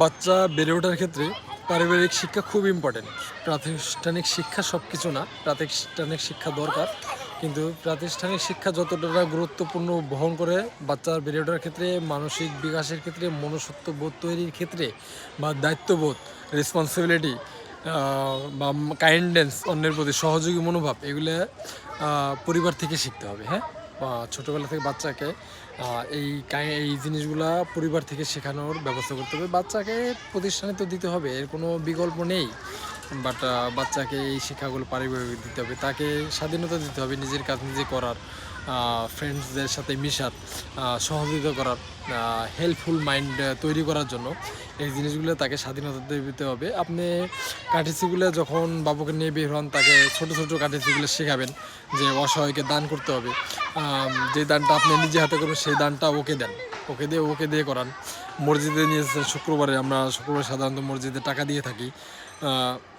বাচ্চা বেড়ে ওঠার ক্ষেত্রে পারিবারিক শিক্ষা খুব ইম্পর্টেন্ট প্রাতিষ্ঠানিক শিক্ষা সব কিছু না, প্রাতিষ্ঠানিক শিক্ষা দরকার। কিন্তু প্রাতিষ্ঠানিক শিক্ষা যতটা গুরুত্বপূর্ণ বহন করে বাচ্চার বেড়ে ওঠার ক্ষেত্রে, মানসিক বিকাশের ক্ষেত্রে, মনুষ্যত্ববোধ তৈরির ক্ষেত্রে বা দায়িত্ববোধ রেসপন্সিবিলিটি বা কাইন্ডনেস অন্যের প্রতি সহযোগী মনোভাব, এগুলো পরিবার থেকে শিখতে হবে হ্যাঁ? ছোটোবেলা থেকে বাচ্চাকে এই এই জিনিসগুলা পরিবার থেকে শেখানোর ব্যবস্থা করতে হবে। বাচ্চাকে প্রতিষ্ঠানে তো দিতে হবে, এর কোনো বিকল্প নেই। বাট বাচ্চাকে এই শিক্ষাগুলো পারিবারিক দিতে হবে, তাকে স্বাধীনতা দিতে হবে নিজের কাজ নিজে করার ফ্রেন্ডসদের সাথে মিশার সহযোগিতা করার হেল্পফুল মাইন্ড তৈরি করার জন্য এই জিনিসগুলো তাকে স্বাধীনতা দিতে হবে। আপনি কাঠিসিগুলো যখন বাবুকে নিয়ে বের হন, তাকে ছোট ছোট কাঠিসিগুলো শেখাবেন যে অসহায়কে দান করতে হবে। যে দানটা আপনি নিজে হাতে করবেন, সেই দানটা ওকে দেন। ওকে দিয়ে ওকে দিয়ে করান। মসজিদে নিয়ে শুক্রবারে, আমরা শুক্রবার সাধারণত মসজিদে টাকা দিয়ে থাকি।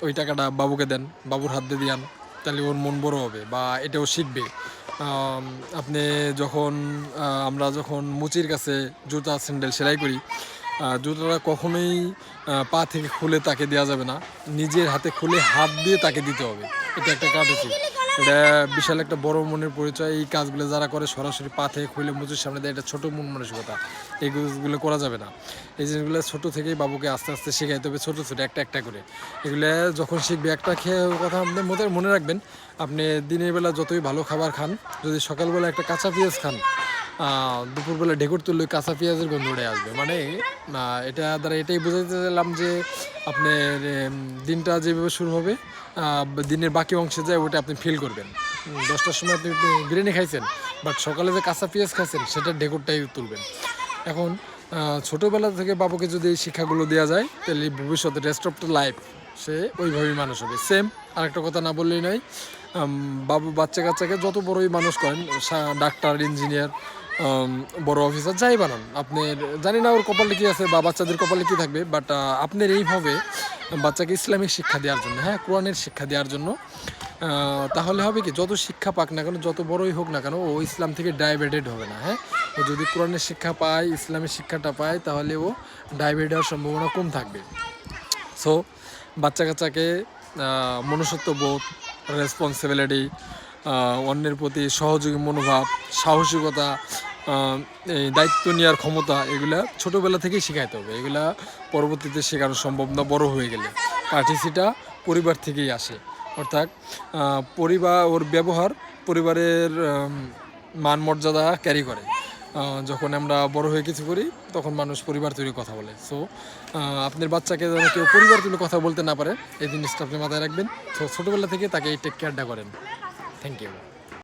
ওই টাকাটা বাবুকে দেন, বাবুর হাত দিয়ে দিয়ান তাহলে ওর মন বড় হবে বা এটাও শিখবে। আপনি যখন আমরা যখন মুচির কাছে জুতা স্যান্ডেল সেলাই করি জুতোটা কখনোই পা থেকে খুলে তাকে দেওয়া যাবে না। নিজের হাতে খুলে হাত দিয়ে তাকে দিতে হবে। এটা একটা কাটেছি এটা বিশাল একটা বড় মনের পরিচয়। এই কাজগুলো যারা করে সরাসরি পা থেকে খুলে মুচুর সামনে দেয়, এটা ছোট মন মানসিকতা। এই কাজগুলো করা যাবে না। এই জিনিসগুলো ছোট থেকেই বাবুকে আস্তে আস্তে শেখাইতে হবে, ছোটো ছোটো একটা একটা করে। এগুলো যখন শিখবে, একটা খেয়ে কথা আপনি মনে মনে রাখবেন, আপনি দিনের বেলা যতই ভালো খাবার খান, যদি সকালবেলা একটা কাঁচা পেঁয়াজ খান দুপুরবেলা ঢেকুর তুললে কাঁচা পেঁয়াজের গন্ধ উড়ে আসবে। মানে এটা দ্বারা এটাই বোঝাতে চাইলাম যে আপনার দিনটা যেভাবে শুরু হবে দিনের বাকি অংশে যায় ওটা আপনি ফিল করবেন। দশটার সময় আপনি বিরিয়ানি খাইছেন বাট সকালে যে কাঁচা পেঁয়াজ খাইছেন, সেটা ঢেকুরটাই তুলবেন। এখন ছোটোবেলা থেকে বাবুকে যদি এই শিক্ষাগুলো দেওয়া যায়, তাহলে ভবিষ্যতে রেস্ট অফ দ্য লাইফ সে ওইভাবেই মানুষ হবে। সেম আরেকটা কথা না বললেই নয় বাবু বাচ্চা কাচ্চাকে যত বড়ই মানুষ করেন ডাক্তার ইঞ্জিনিয়ার বড় অফিসার যাই বানান আপনার জানি না ওর কপালে কি আছে বা বাচ্চাদের কপালে কি থাকবে বাট আপনার এইভাবে বাচ্চাকে ইসলামিক শিক্ষা দেওয়ার জন্য হ্যাঁ কোরআনের শিক্ষা দেওয়ার জন্য তাহলে হবে কি, যত শিক্ষা পাক না কেন, যত বড়ই হোক না কেন, ও ইসলাম থেকে ডাইভার্টেড হবে না হ্যাঁ। ও যদি কোরআনের শিক্ষা পায়, ইসলামের শিক্ষাটা পায়, তাহলে ও ডাইভার্ট হওয়ার সম্ভাবনা কম থাকবে। সো বাচ্চা কাচ্চাকে মনুষ্যত্ববোধ রেসপন্সিবিলিটি অন্যের প্রতি সহযোগী মনোভাব, সাহসিকতা দায়িত্ব নেওয়ার ক্ষমতা এগুলা ছোটোবেলা থেকেই শেখাইতে হবে। এগুলা পরবর্তীতে শেখানো সম্ভব না, বড় হয়ে গেলে। কাটিসিটা পরিবার থেকেই আসে। অর্থাৎ পরিবার, ওর ব্যবহার পরিবারের মান মর্যাদা ক্যারি করে। যখন আমরা বড় হয়ে কিছু করি, তখন মানুষ পরিবার তৈরি কথা বলে। সো আপনার বাচ্চাকে যেন কেউ পরিবার তুলে কথা বলতে না পারে, এই জিনিসটা আপনি মাথায় রাখবেন। তো ছোটোবেলা থেকে তাকে এই টেক কেয়ারটা করেন। Thank you